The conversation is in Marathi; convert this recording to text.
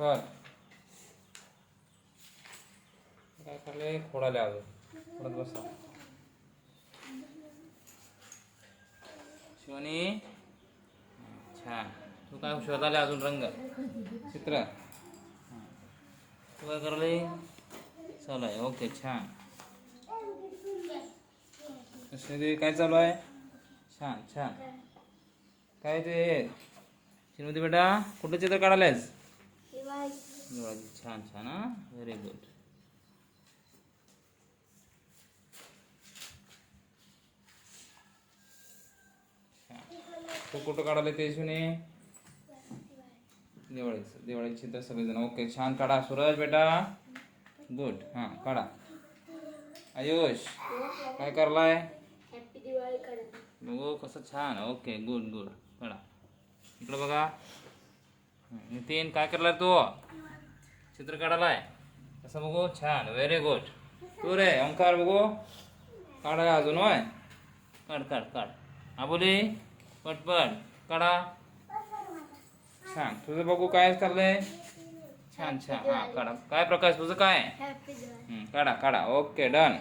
कर काय करले खोडाले अजून. खोडत बसा. शिवानी? छान तू काय शोधाले अजून रंग? चित्र? तू काय करले चालू आहे. ओके छान. कसे ते काय चालू आहे? छान छान. काय ते? श्रीमती बेटा कुठलं चित्र काढायलायस? दिवाळी छान छान हा व्हेरी गुड तू कुठं काढायला ते शिवने दिवाळीचं दिवाळीचं चित्र सगळेजण ओके छान काढा सूरज बेटा। गुड हाँ काढा आयुष काय करलाय? बघू कसं छान ओके गुड गुड काढा इकडं बघा। हं, नितीन काय करलाय तू? चित्र काढालाय कसं बघू? छान. व्हेरी गुड तू रे ओंकार बघू. काढाय अजून होय? काढ काढ काढ. आबोली पटपट. काढा. छान. तुझं बघू काय चाललंय? छान छान. हां काढा. काय प्रकाश तुझं काय? काढा काढा. Okay done